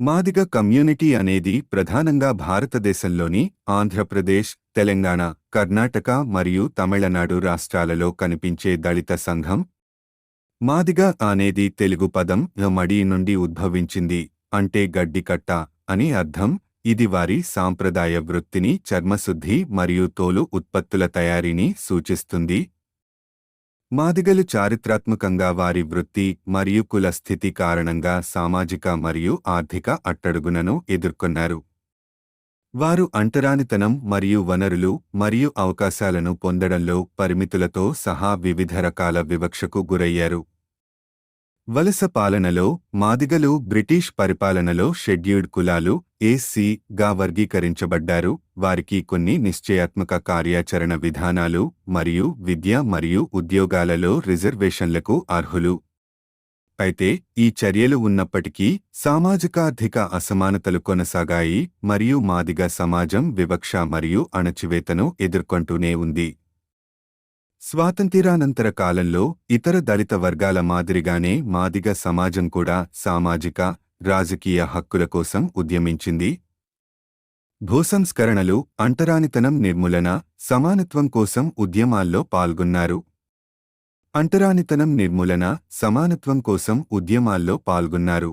Madiga community అనేది ప్రధానంగా భారతదేశంలోని ఆంధ్రప్రదేశ్ తెలంగాణ కర్ణాటక మరియు తమిళనాడు రాష్ట్రాలలో కనిపించే దళిత సంఘం. మాదిగ అనేది తెలుగు పదం మడి నుండి ఉద్భవించింది అంటే గడ్డికట్ట అని అర్థం. ఇది వారి సాంప్రదాయ వృత్తిని చర్మశుద్ధి మరియు తోలు ఉత్పత్తుల తయారీని సూచిస్తుంది. మాదిగలు చారిత్రాత్మకంగా వారి వృత్తి మరియు కుల స్థితి కారణంగా సామాజిక మరియు ఆర్థిక అట్టడుగునను ఎదుర్కొన్నారు. వారు అంటరానితనం మరియు వనరులు మరియు అవకాశాలను పొందడంలో పరిమితులతో సహా వివిధ రకాల వివక్షకు గురయ్యారు. వలస పాలనలో మాదిగలు బ్రిటిష్ పరిపాలనలో షెడ్యూల్డ్ కులాలు ఏసీ గా వర్గీకరించబడ్డారు. వారికి కొన్ని నిశ్చయాత్మక కార్యాచరణ విధానాలు మరియు విద్య మరియు ఉద్యోగాలలో రిజర్వేషన్లకు అర్హులు. అయితే ఈ చర్యలు ఉన్నప్పటికీ సామాజికార్థిక అసమానతలు కొనసాగాయి మరియు మాదిగ సమాజం వివక్ష మరియు అణచివేతను ఎదుర్కొంటూనే ఉంది. స్వాతంత్య్రానంతర కాలంలో ఇతర దళిత వర్గాల మాదిరిగానే మాదిగ సమాజం కూడా సామాజిక రాజకీయ హక్కుల కోసం ఉద్యమించింది. భూసంస్కరణలు అంటరానితనం నిర్మూలన సమానత్వం కోసం ఉద్యమాల్లో పాల్గొన్నారు. అంటరానితనం నిర్మూలన సమానత్వం కోసం ఉద్యమాల్లో పాల్గొన్నారు.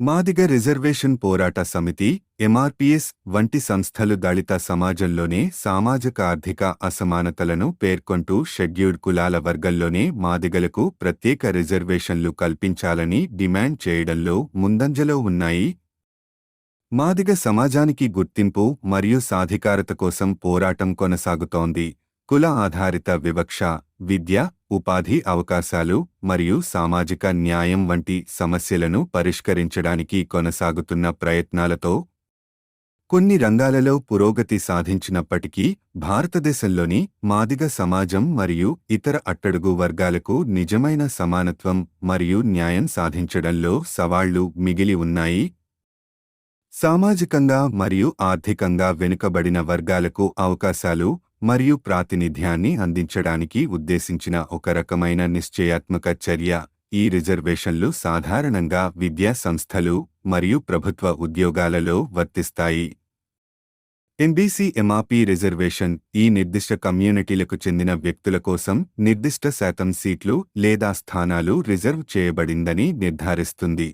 మాదిగ రిజర్వేషన్ పోరాట సమితి ఎంఆర్పిఎస్ వంటి సంస్థలు దళిత సమాజంలోనే సామాజిక ఆర్థిక అసమానతలను పేర్కొంటూ షెడ్యూల్డ్ కులాల వర్గంలోనే మాదిగలకు ప్రత్యేక రిజర్వేషన్లు కల్పించాలని డిమాండ్ చేయడంలో ముందంజలో ఉన్నాయి. మాదిగ సమాజానికి గుర్తింపు మరియు సాధికారత కోసం పోరాటం కొనసాగుతోంది. కుల ఆధారిత వివక్ష విద్య ఉపాధి అవకాశాలు మరియు సామాజిక న్యాయం వంటి సమస్యలను పరిష్కరించడానికి కొనసాగుతున్న ప్రయత్నాలతో కొన్ని రంగాలలో పురోగతి సాధించినప్పటికీ భారతదేశంలోని మాదిగ సమాజం మరియు ఇతర అట్టడుగు వర్గాలకు నిజమైన సమానత్వం మరియు న్యాయం సాధించడంలో సవాళ్ళు మిగిలి ఉన్నాయి. సామాజికంగా మరియు ఆర్థికంగా వెనుకబడిన వర్గాలకు అవకాశాలు మరియు ప్రాతినిధ్యాన్ని అందించడానికి ఉద్దేశించిన ఒక రకమైన నిశ్చయాత్మక చర్య. ఈ రిజర్వేషన్లు సాధారణంగా విద్యా సంస్థలు మరియు ప్రభుత్వ ఉద్యోగాలలో వర్తిస్తాయి. ఎంబీసీ ఎంఆర్పీ రిజర్వేషన్ ఈ నిర్దిష్ట కమ్యూనిటీలకు చెందిన వ్యక్తుల కోసం నిర్దిష్ట శాతం సీట్లు లేదా స్థానాలు రిజర్వ్ చేయబడిందని నిర్ధారిస్తుంది.